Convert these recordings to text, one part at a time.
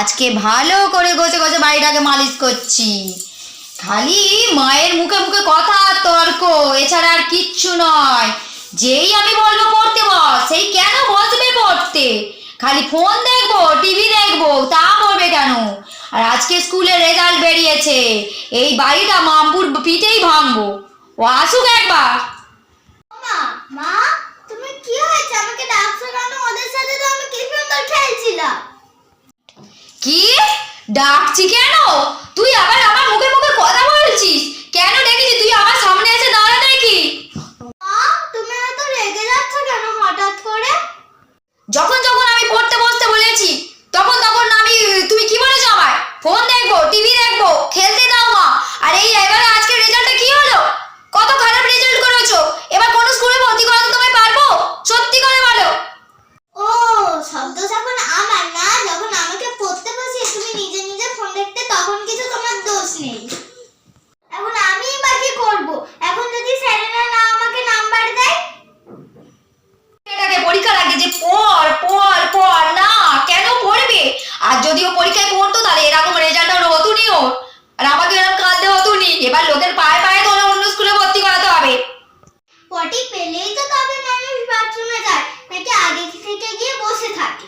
আজকে ভালো করে গোছে গোছে বাড়িটাকে মালিশ করছি। খালি মায়ের মুখে মুখে কথা তর্ক, এছাড়া আর কিচ্ছু নয়। যেই আমি বলব পড়তে বস, সেই কেন বসবে পড়তে? খালি ফোন দেখব, টিভি দেখব, তা পড়বে কেন? আর আজকে স্কুলে রেজাল্ট বেরিয়েছে, এই বাড়িটা মামপুর পিঠেই ভাঙবো। ও আসুক একবার। মা, তুমি কি হয়েছে? আমাকে ওদের সাথে তো আমি কি সুন্দর খেলছিলাম। কি? ডাকছি কেন? তুই আবার আমার মুখে মুখে কথা বলছিস? কেন ডেকেছি তুই আমার সামনে এসে দাঁড়া দেখি। তুমি এত রেগে যাচ্ছ কেন হঠাৎ করে? যখন যখন আমি পড়তে বসতে বলেছি তখন তখন আমি তুমি কি বলেছ আমায় ফোন দেখব টিভি দেখব খেলতে দাও মা আর এই এবারে আজকে রেজাল্টটা কি হলো কত খারাপ রেজাল্ট করেছ এবার কোন স্কুলে ভর্তি করাতে তোমায় পারব সত্যি করে বলো ও শব্দ যখন আমার না যখন আমাকে পড়তে বসিয়ে তুমি নিজে নিজে ফোন দেখতে তখন কিছু তোমার দোষ নেই এখন আমি বা কি করব এখন যদি স্যারেরা না আমাকে নাম্বার দেয় এটাকে পরীক্ষার আগে যে পড় পড় পড় না কেন পড়বে আর যদিও পরীক্ষায় পড়তো তাহলে এরকম রেজাল্ট আর হতুনি ওর আর আমাকে এরকম কাঁদতে হতুনি এবার লোকের পায়ে পায়ে তোলে অন্য স্কুলে ভর্তি করাতে হবে পটি পেলেই তো তবে মানুষ বাথরুমে যায় নাকি আগে থেকে গিয়ে বসে থাকে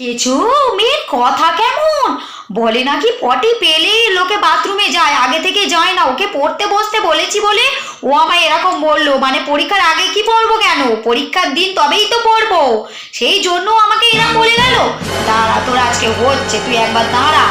কিছু মেয়ের কথা কেমন? বলে নাকি পটি পেলে লোকে বাথরুমে যায়, আগে থেকে যায় না। ওকে পড়তে বসতে বলেছি বলে ও আমায় এরকম বলল। মানে পরীক্ষার আগে কি পড়ব কেন? পরীক্ষার দিন তবেই তো পড়ব। সেই জন্য আমাকে এরকম বলে গেল, দাঁড়া, তোর আজকে হচ্ছে। তুই একবার দাঁড়া।